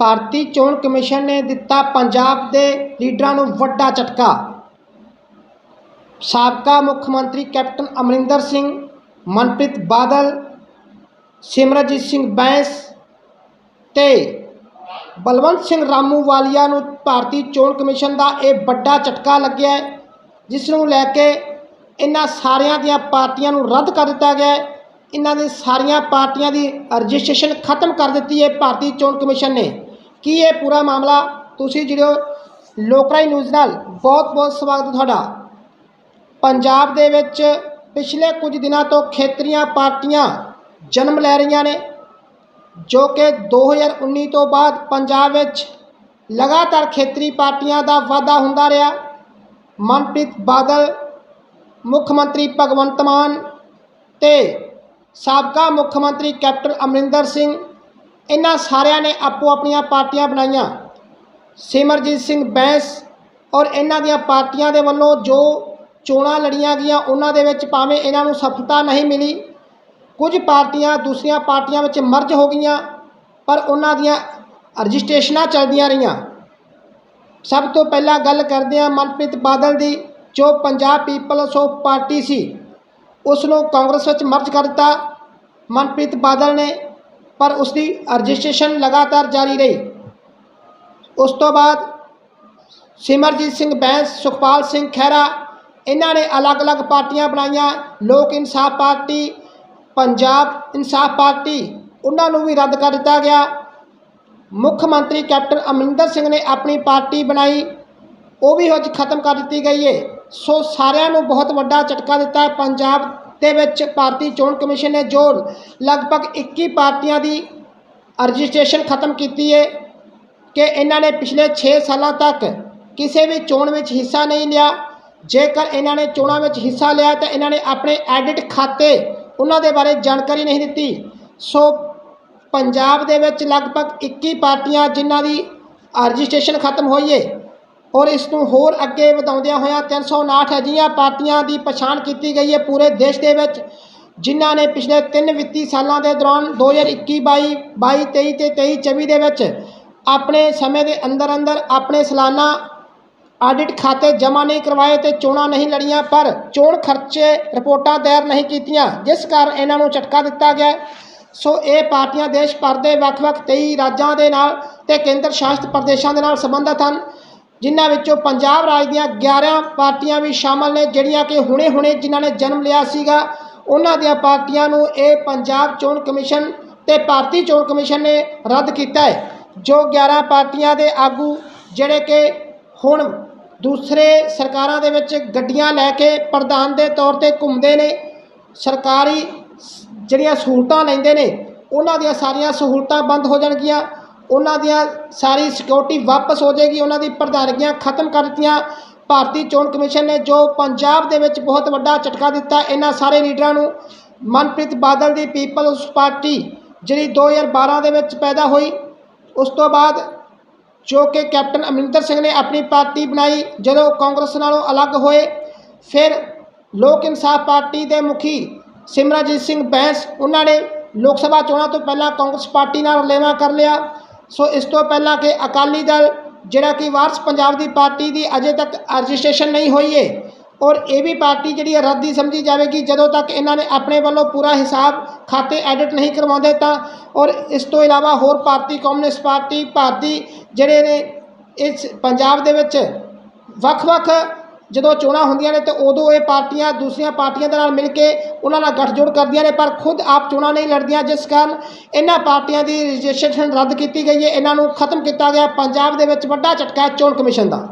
ਭਾਰਤੀ ਚੋਣ ਕਮਿਸ਼ਨ ਨੇ ਦਿੱਤਾ ਪੰਜਾਬ ਦੇ ਲੀਡਰਾਂ ਨੂੰ ਵੱਡਾ ਝਟਕਾ। ਸਾਬਕਾ ਮੁੱਖ ਮੰਤਰੀ ਕੈਪਟਨ ਅਮਰਿੰਦਰ ਸਿੰਘ, ਮਨਪ੍ਰੀਤ ਬਾਦਲ ਸਿਮਰਜੀਤ ਸਿੰਘ ਬੈਂਸ ਤੇ ਬਲਵੰਤ ਸਿੰਘ ਰਾਮੂਵਾਲੀਆ ਨੂੰ ਭਾਰਤੀ ਚੋਣ ਕਮਿਸ਼ਨ ਦਾ ਇਹ ਵੱਡਾ ਝਟਕਾ ਲੱਗਿਆ ਜਿਸ ਨੂੰ ਲੈ ਕੇ ਇਹਨਾਂ ਸਾਰਿਆਂ ਦੀਆਂ ਪਾਰਟੀਆਂ ਨੂੰ ਰੱਦ ਕਰ ਦਿੱਤਾ ਗਿਆ ਇਹਨਾਂ ਦੇ ਸਾਰੀਆਂ ਪਾਰਟੀਆਂ ਦੀ ਰਜਿਸਟ੍ਰੇਸ਼ਨ ਖਤਮ ਕਰ ਦਿੱਤੀ ਹੈ ਭਾਰਤੀ ਚੋਣ ਕਮਿਸ਼ਨ ਨੇ। ਕੀ ਇਹ ਪੂਰਾ ਮਾਮਲਾ? ਤੁਸੀਂ ਜਿਹੜੋ ਲੋਕਰਾਈ ਨਿਊਜ਼ ਨਾਲ। ਬਹੁਤ ਬਹੁਤ ਸਵਾਗਤ ਤੁਹਾਡਾ। ਪੰਜਾਬ ਦੇ ਵਿੱਚ ਪਿਛਲੇ ਕੁਝ ਦਿਨਾਂ ਤੋਂ ਖੇਤਰੀਆਂ ਪਾਰਟੀਆਂ ਜਨਮ ਲੈ ਰਹੀਆਂ ਨੇ, ਜੋ ਕਿ 2019 ਤੋਂ ਬਾਅਦ ਪੰਜਾਬ ਵਿੱਚ ਲਗਾਤਾਰ ਖੇਤਰੀ ਪਾਰਟੀਆਂ ਦਾ ਵਾਧਾ ਹੁੰਦਾ ਰਿਹਾ। ਮਨਪ੍ਰੀਤ ਬਾਦਲ, ਮੁੱਖ ਮੰਤਰੀ ਭਗਵੰਤ ਮਾਨ ਤੇ ਸਾਬਕਾ ਮੁੱਖ ਮੰਤਰੀ ਕੈਪਟਨ ਅਮਰਿੰਦਰ ਸਿੰਘ ਇਹਨਾਂ ਸਾਰਿਆਂ ਨੇ ਆਪੋ ਆਪਣੀਆਂ ਪਾਰਟੀਆਂ ਬਣਾਈਆਂ। ਸਿਮਰਜੀਤ ਸਿੰਘ ਬੈਂਸ ਔਰ ਇਹਨਾਂ ਦੀਆਂ ਪਾਰਟੀਆਂ ਦੇ ਵੱਲੋਂ ਜੋ ਚੋਣਾਂ ਲੜੀਆਂ ਗਈਆਂ, ਉਹਨਾਂ ਦੇ ਵਿੱਚ ਭਾਵੇਂ ਇਹਨਾਂ ਨੂੰ ਸਫਲਤਾ ਨਹੀਂ ਮਿਲੀ, ਕੁਝ ਪਾਰਟੀਆਂ ਦੂਸਰੀਆਂ ਪਾਰਟੀਆਂ ਵਿੱਚ ਮਰਜ ਹੋ ਗਈਆਂ, ਪਰ ਉਹਨਾਂ ਦੀਆਂ ਰਜਿਸਟ੍ਰੇਸ਼ਨਾਂ ਚੱਲਦੀਆਂ ਰਹੀਆਂ। ਸਭ ਤੋਂ ਪਹਿਲਾਂ ਗੱਲ ਕਰਦੇ ਹਾਂ ਮਨਪ੍ਰੀਤ ਬਾਦਲ ਦੀ, ਜੋ ਪੰਜਾਬ ਪੀਪਲਸ ਆਫ ਪਾਰਟੀ ਸੀ। ਉਸ ਨੂੰ ਕਾਂਗਰਸ ਵਿੱਚ ਮਰਜ ਕਰ ਦਿੱਤਾ। ਮਨਪ੍ਰੀਤ ਬਾਦਲ ਨੇ ਪਰ ਉਸ ਦੀ ਰਜਿਸਟ੍ਰੇਸ਼ਨ ਲਗਾਤਾਰ ਜਾਰੀ ਰਹੀ। ਉਸ ਤੋਂ ਬਾਅਦ ਸਿਮਰਜੀਤ ਸਿੰਘ ਬੈਂਸ, ਸੁਖਪਾਲ ਸਿੰਘ ਖਹਿਰਾ, ਇਹਨਾਂ ਨੇ ਅਲੱਗ-ਅਲੱਗ ਪਾਰਟੀਆਂ ਬਣਾਈਆਂ। ਲੋਕ ਇਨਸਾਫ ਪਾਰਟੀ, ਪੰਜਾਬ ਇਨਸਾਫ ਪਾਰਟੀ, ਉਹਨਾਂ ਨੂੰ ਵੀ ਰੱਦ ਕਰ ਦਿੱਤਾ ਗਿਆ। ਮੁੱਖ ਮੰਤਰੀ ਕੈਪਟਨ ਅਮਰਿੰਦਰ ਸਿੰਘ ਨੇ ਆਪਣੀ ਪਾਰਟੀ ਬਣਾਈ। ਉਹ ਵੀ ਅੱਜ ਖਤਮ ਕਰ ਦਿੱਤੀ ਗਈ ਹੈ ਸੋ ਸਾਰਿਆਂ ਨੂੰ ਬਹੁਤ ਵੱਡਾ ਝਟਕਾ ਦਿੱਤਾ ਹੈ ਪੰਜਾਬ ਦੇ ਵਿੱਚ ਭਾਰਤੀ ਚੋਣ ਕਮਿਸ਼ਨ ਨੇ ਜੋ ਲਗਭਗ 21 ਪਾਰਟੀਆਂ ਦੀ ਰਜਿਸਟ੍ਰੇਸ਼ਨ ਖਤਮ ਕੀਤੀ ਹੈ ਕਿ ਇਹਨਾਂ ਨੇ ਪਿਛਲੇ 6 ਸਾਲਾਂ ਤੱਕ ਕਿਸੇ ਵੀ ਚੋਣ ਵਿੱਚ ਹਿੱਸਾ ਨਹੀਂ ਲਿਆ। ਜੇਕਰ ਇਹਨਾਂ ਨੇ ਚੋਣਾਂ ਵਿੱਚ ਹਿੱਸਾ ਲਿਆ ਤਾਂ ਇਹਨਾਂ ਨੇ ਆਪਣੇ ਐਡਿਟ ਖਾਤੇ ਉਹਨਾਂ ਦੇ ਬਾਰੇ ਜਾਣਕਾਰੀ ਨਹੀਂ ਦਿੱਤੀ। ਸੋ ਪੰਜਾਬ ਦੇ ਵਿੱਚ ਲਗਭਗ 21 ਪਾਰਟੀਆਂ ਜਿਨ੍ਹਾਂ ਦੀ ਰਜਿਸਟ੍ਰੇਸ਼ਨ ਖਤਮ ਹੋਈ ਹੈ ਔਰ ਇਸ ਨੂੰ ਹੋਰ ਅੱਗੇ ਵਧਾਉਂਦਿਆਂ ਹੋਇਆਂ 359 ਅਜਿਹੀਆਂ ਪਾਰਟੀਆਂ ਦੀ ਪਛਾਣ ਕੀਤੀ ਗਈ ਹੈ ਪੂਰੇ ਦੇਸ਼ ਦੇ ਵਿੱਚ, ਜਿਨ੍ਹਾਂ ਨੇ ਪਿਛਲੇ ਤਿੰਨ ਵਿੱਤੀ ਸਾਲਾਂ ਦੇ ਦੌਰਾਨ 2021 22 22 23 ਤੇ 23 24 ਦੇ ਵਿੱਚ ਆਪਣੇ ਸਮੇਂ ਦੇ ਅੰਦਰ ਅੰਦਰ ਆਪਣੇ ਸਾਲਾਨਾ ਆਡਿਟ ਖਾਤੇ ਜਮ੍ਹਾਂ ਨਹੀਂ ਕਰਵਾਏ ਤੇ ਚੋਣਾਂ ਨਹੀਂ ਲੜੀਆਂ, ਪਰ ਚੋਣ ਖਰਚੇ ਰਿਪੋਰਟਾਂ ਦਾਇਰ ਨਹੀਂ ਕੀਤੀਆਂ, ਜਿਸ ਕਾਰਨ ਇਹਨਾਂ ਨੂੰ ਝਟਕਾ ਦਿੱਤਾ ਗਿਆ ਸੋ ਇਹ ਪਾਰਟੀਆਂ ਦੇਸ਼ ਭਰ ਦੇ ਵੱਖ-ਵੱਖ 23 ਰਾਜਾਂ ਦੇ ਨਾਲ ਤੇ ਕੇਂਦਰ ਸ਼ਾਸਿਤ ਪ੍ਰਦੇਸ਼ਾਂ ਦੇ ਨਾਲ ਸੰਬੰਧਿਤ ਹਨ। ਜਿਨ੍ਹਾਂ ਵਿੱਚੋਂ ਪੰਜਾਬ ਰਾਜ ਦੀਆਂ 11 ਪਾਰਟੀਆਂ ਵੀ ਸ਼ਾਮਲ ਨੇ, ਜਿਹੜੀਆਂ ਕਿ ਹੁਣੇ-ਹੁਣੇ ਜਿਨ੍ਹਾਂ ਨੇ ਜਨਮ ਲਿਆ ਸੀਗਾ, ਉਹਨਾਂ ਦੀਆਂ ਪਾਰਟੀਆਂ ਨੂੰ ਇਹ ਪੰਜਾਬ ਚੋਣ ਕਮਿਸ਼ਨ ਤੇ ਭਾਰਤੀ ਚੋਣ ਕਮਿਸ਼ਨ ਨੇ ਰੱਦ ਕੀਤਾ ਹੈ, ਜੋ 11 ਪਾਰਟੀਆਂ ਦੇ ਆਗੂ, ਜਿਹੜੇ ਕਿ ਹੁਣ ਦੂਸਰੇ ਸਰਕਾਰਾਂ ਦੇ ਵਿੱਚ ਗੱਡੀਆਂ ਲੈ ਕੇ ਪ੍ਰਧਾਨ ਦੇ ਤੌਰ ਤੇ ਘੁੰਮਦੇ ਨੇ, ਸਰਕਾਰੀ ਜਿਹੜੀਆਂ ਸਹੂਲਤਾਂ ਲੈਂਦੇ ਨੇ, ਉਹਨਾਂ ਦੀਆਂ ਸਾਰੀਆਂ ਸਹੂਲਤਾਂ ਬੰਦ ਹੋ ਜਾਣਗੀਆਂ। ਉਹਨਾਂ ਦੀਆਂ ਸਾਰੀ ਸਿਕਿਉਰਿਟੀ ਵਾਪਸ ਹੋ ਜਾਏਗੀ, ਉਹਨਾਂ ਦੀ ਪ੍ਰਧਾਨਗੀਆਂ ਖਤਮ ਕਰ ਦਿੱਤੀਆਂ। ਭਾਰਤੀ ਚੋਣ ਕਮਿਸ਼ਨ ਨੇ ਜੋ ਪੰਜਾਬ ਦੇ ਵਿੱਚ ਬਹੁਤ ਵੱਡਾ ਝਟਕਾ ਦਿੱਤਾ ਇਹਨਾਂ ਸਾਰੇ ਲੀਡਰਾਂ ਨੂੰ, ਮਨਪ੍ਰੀਤ ਬਾਦਲ ਦੀ ਪੀਪਲਸ ਪਾਰਟੀ ਜਿਹੜੀ 2012 ਦੇ ਵਿੱਚ ਪੈਦਾ ਹੋਈ, ਉਸ ਤੋਂ ਬਾਅਦ ਜੋ ਕਿ ਕੈਪਟਨ ਅਮਰਿੰਦਰ ਸਿੰਘ ਨੇ ਆਪਣੀ ਪਾਰਟੀ ਬਣਾਈ, ਜਦੋਂ ਕਾਂਗਰਸ ਨਾਲੋਂ ਅਲੱਗ ਹੋਏ, ਫਿਰ ਲੋਕ ਇਨਸਾਫ ਪਾਰਟੀ ਦੇ ਮੁਖੀ ਸਿਮਰਜੀਤ ਸਿੰਘ ਬੈਂਸ, ਉਹਨਾਂ ਨੇ ਲੋਕ ਸਭਾ ਚੋਣਾਂ ਤੋਂ ਪਹਿਲਾਂ ਕਾਂਗਰਸ ਪਾਰਟੀ ਨਾਲ ਰਲੇਵਾ ਕਰ ਲਿਆ। ਸੋ ਇਸ ਤੋਂ ਪਹਿਲਾਂ ਕਿ ਅਕਾਲੀ ਦਲ ਜਿਹੜਾ ਕਿ ਵਾਰਸ ਪੰਜਾਬ ਦੀ ਪਾਰਟੀ ਦੀ ਅਜੇ ਤੱਕ ਰਜਿਸਟ੍ਰੇਸ਼ਨ ਨਹੀਂ ਹੋਈ ਹੈ ਔਰ ਇਹ ਵੀ ਪਾਰਟੀ ਜਿਹੜੀ ਹੈ ਰੱਦੀ ਸਮਝੀ ਜਾਵੇਗੀ। ਜਦੋਂ ਤੱਕ ਇਹਨਾਂ ਨੇ ਆਪਣੇ ਵੱਲੋਂ ਪੂਰਾ ਹਿਸਾਬ ਖਾਤੇ ਐਡਿਟ ਨਹੀਂ ਕਰਵਾਉਂਦੇ ਤਾਂ, ਔਰ ਇਸ ਤੋਂ ਇਲਾਵਾ ਹੋਰ ਭਾਰਤੀ ਕਮਿਊਨਿਸਟ ਪਾਰਟੀ, ਭਾਰਤੀ ਜਿਹੜੇ ਨੇ ਇਸ ਪੰਜਾਬ ਦੇ ਵਿੱਚ ਵੱਖ-ਵੱਖ ਜਦੋਂ ਚੋਣਾਂ ਹੁੰਦੀਆਂ ਨੇ ਤਾਂ ਉਦੋਂ ਇਹ ਪਾਰਟੀਆਂ ਦੂਸਰੀਆਂ ਪਾਰਟੀਆਂ ਦੇ ਨਾਲ ਮਿਲ ਕੇ ਉਹਨਾਂ ਨਾਲ ਗੱਠਜੋੜ ਕਰਦੀਆਂ ਨੇ, ਪਰ ਖੁਦ ਆਪ ਚੋਣਾਂ ਨਹੀਂ ਲੜਦੀਆਂ, ਜਿਸ ਕਾਰਨ ਇਹਨਾਂ ਪਾਰਟੀਆਂ ਦੀ ਰਜਿਸਟ੍ਰੇਸ਼ਨ ਰੱਦ ਕੀਤੀ ਗਈ ਹੈ, ਇਹਨਾਂ ਨੂੰ ਖਤਮ ਕੀਤਾ ਗਿਆ, ਪੰਜਾਬ ਦੇ ਵਿੱਚ ਵੱਡਾ ਝਟਕਾ ਹੈ ਚੋਣ ਕਮਿਸ਼ਨ ਦਾ।